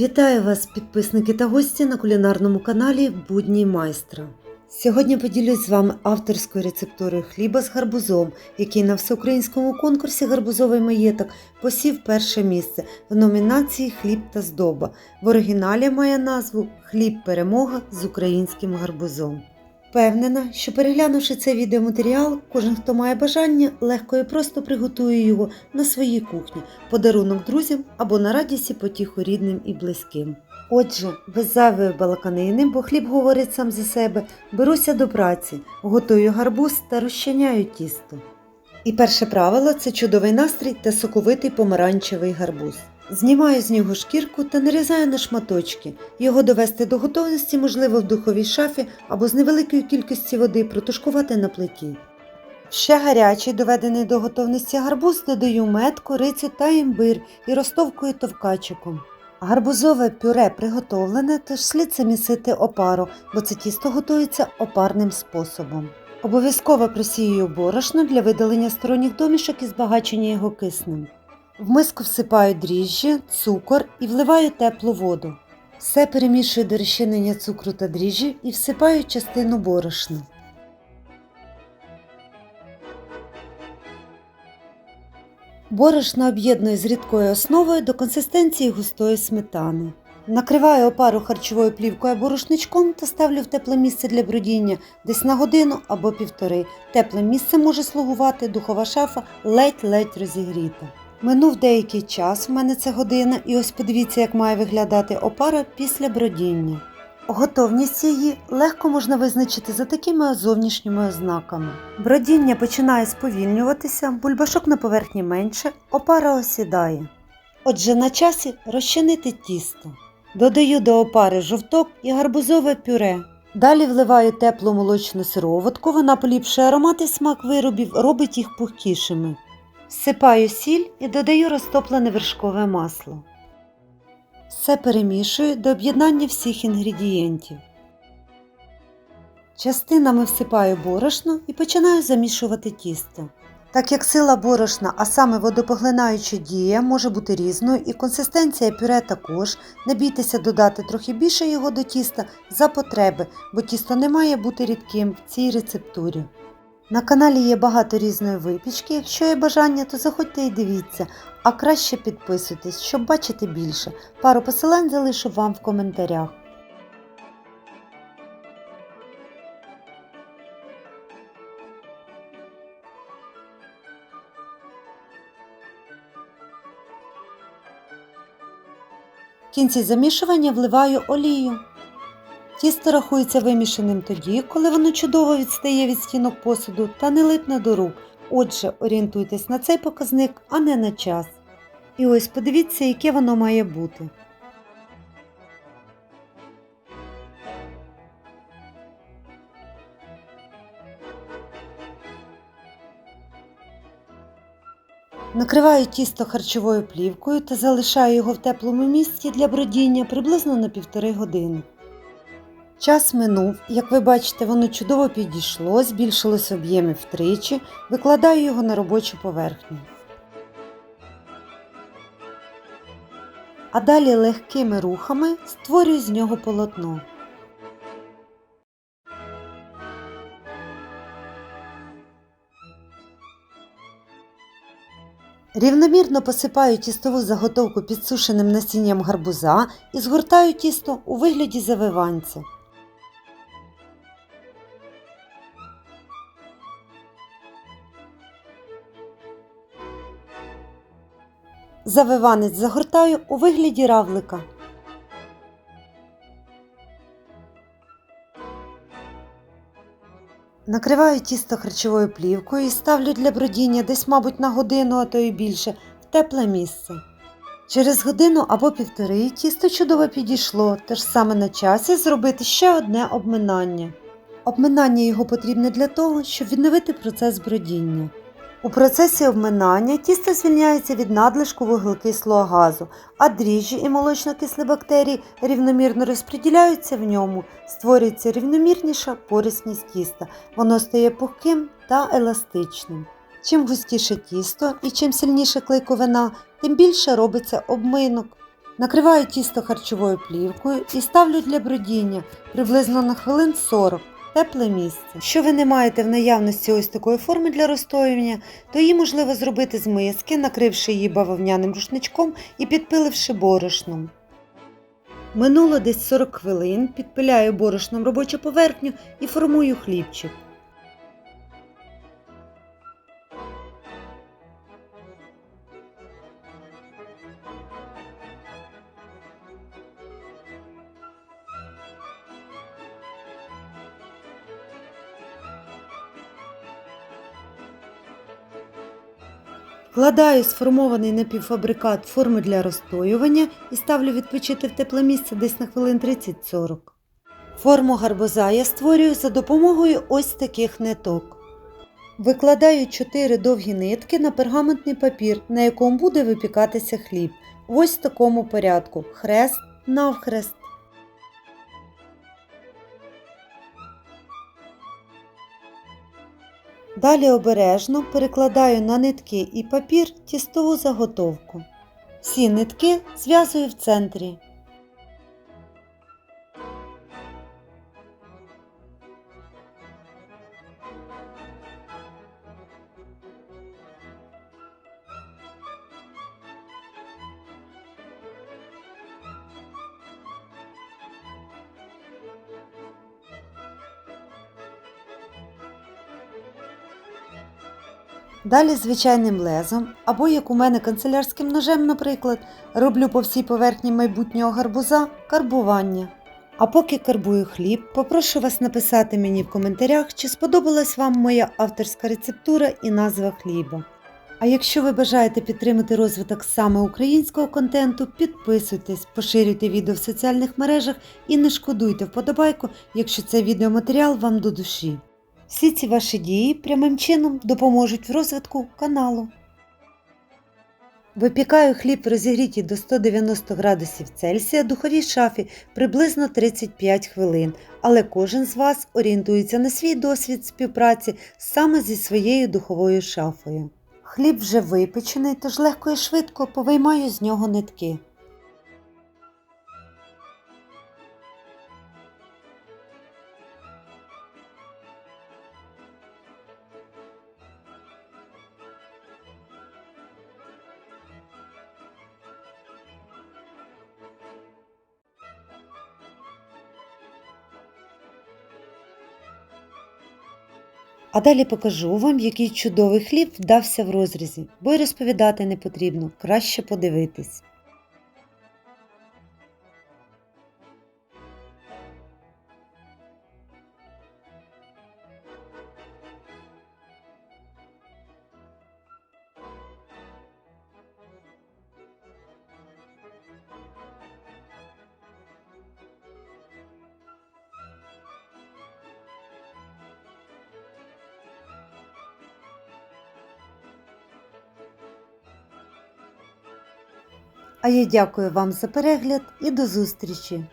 Вітаю вас, підписники та гості на кулінарному каналі Будній майстра. Сьогодні поділюсь з вами авторською рецептурою хліба з гарбузом, який на всеукраїнському конкурсі Гарбузовий маєток посів перше місце в номінації Хліб та здоба. В оригіналі має назву Хліб перемога з українським гарбузом. Впевнена, що переглянувши цей відеоматеріал, кожен, хто має бажання, легко і просто приготує його на своїй кухні, подарунок друзям або на радість і потіху рідним і близьким. Отже, без зайвої балаканини, бо хліб говорить сам за себе, беруся до праці, готую гарбуз та розчиняю тісто. І перше правило це чудовий настрій та соковитий помаранчевий гарбуз. Знімаю з нього шкірку та нарізаю на шматочки. Його довести до готовності можливо в духовій шафі або з невеликої кількості води протушкувати на плиті. Ще гарячий, доведений до готовності гарбуз додаю мед, корицю та імбир і розтовкую товкачиком. Гарбузове пюре приготовлене, тож слід замісити опару, бо це тісто готується опарним способом. Обов'язково просіюю борошно для видалення сторонніх домішок і збагачення його киснем. В миску всипаю дріжджі, цукор і вливаю теплу воду. Все перемішую до розчинення цукру та дріжджів і всипаю частину борошна. Борошно об'єдную з рідкою основою до консистенції густої сметани. Накриваю опару харчовою плівкою або рушничком та ставлю в тепле місце для бродіння десь на годину або півтори. Тепле місце може слугувати духова шафа ледь-ледь розігріта. Минув деякий час, в мене це година, і ось подивіться, як має виглядати опара після бродіння. Готовність її легко можна визначити за такими зовнішніми ознаками. Бродіння починає сповільнюватися, бульбашок на поверхні менше, опара осідає. Отже, на часі розчинити тісто. Додаю до опари жовток і гарбузове пюре. Далі вливаю теплу молочну сироватку, вона поліпшує аромат і смак виробів, робить їх пухкішими. Всипаю сіль і додаю розтоплене вершкове масло. Все перемішую до об'єднання всіх інгредієнтів. Частинами всипаю борошно і починаю замішувати тісто. Так як сила борошна, а саме водопоглинаюча дія може бути різною і консистенція пюре також, не бійтеся додати трохи більше його до тіста за потреби, бо тісто не має бути рідким в цій рецептурі. На каналі є багато різної випічки, якщо є бажання, то заходьте і дивіться, а краще підписуйтесь, щоб бачити більше. Пару посилань залишу вам в коментарях. В кінці замішування вливаю олію. Тісто рахується вимішаним тоді, коли воно чудово відстає від стінок посуду та не липне до рук. Отже, орієнтуйтесь на цей показник, а не на час. І ось подивіться, яке воно має бути. Накриваю тісто харчовою плівкою та залишаю його в теплому місці для бродіння приблизно на півтори години. Час минув, як ви бачите, воно чудово підійшло, збільшилось в об'ємі втричі, викладаю його на робочу поверхню. А далі легкими рухами створюю з нього полотно. Рівномірно посипаю тістову заготовку підсушеним насінням гарбуза і згортаю тісто у вигляді завиванця. Завиванець загортаю у вигляді равлика. Накриваю тісто харчовою плівкою і ставлю для бродіння десь, мабуть, на годину, а то і більше, в тепле місце. Через годину або півтори тісто чудово підійшло, тож саме на часі зробити ще одне обминання. Обминання його потрібне для того, щоб відновити процес бродіння. У процесі обминання тісто звільняється від надлишку вуглекислого газу, а дріжджі і молочно-кислі бактерії рівномірно розподіляються в ньому, створюється рівномірніша порісність тіста, воно стає пухким та еластичним. Чим густіше тісто і чим сильніше клейковина, тим більше робиться обминок. Накриваю тісто харчовою плівкою і ставлю для бродіння приблизно на хвилин 40 тепле місце. Що ви не маєте в наявності ось такої форми для розстоювання, то її можливо зробити з миски, накривши її бавовняним рушничком і підпиливши борошном. Минуло десь 40 хвилин, підпиляю борошном робочу поверхню і формую хлібчик. Вкладаю сформований напівфабрикат в форму для розстоювання і ставлю відпочити в тепле місце десь на хвилин 30-40. Форму гарбуза я створюю за допомогою ось таких ниток. Викладаю 4 довгі нитки на пергаментний папір, на якому буде випікатися хліб. Ось В такому порядку: хрест навхрест. Далі обережно перекладаю на нитки і папір тістову заготовку. Всі нитки зв'язую в центрі. Далі звичайним лезом, або як у мене канцелярським ножем, наприклад, роблю по всій поверхні майбутнього гарбуза карбування. А поки карбую хліб, попрошу вас написати мені в коментарях, чи сподобалась вам моя авторська рецептура і назва хліба. А якщо ви бажаєте підтримати розвиток саме українського контенту, підписуйтесь, поширюйте відео в соціальних мережах і не шкодуйте вподобайку, якщо цей відеоматеріал вам до душі. Всі ці ваші дії прямим чином допоможуть в розвитку каналу. Випікаю хліб в розігрітій до 190 градусів Цельсія духовій шафі приблизно 35 хвилин, але кожен з вас орієнтується на свій досвід співпраці саме зі своєю духовою шафою. Хліб вже випечений, тож легко і швидко повиймаю з нього нитки. А далі покажу вам, який чудовий хліб вдався в розрізі, бо й розповідати не потрібно, краще подивитись. А я дякую вам за перегляд і до зустрічі!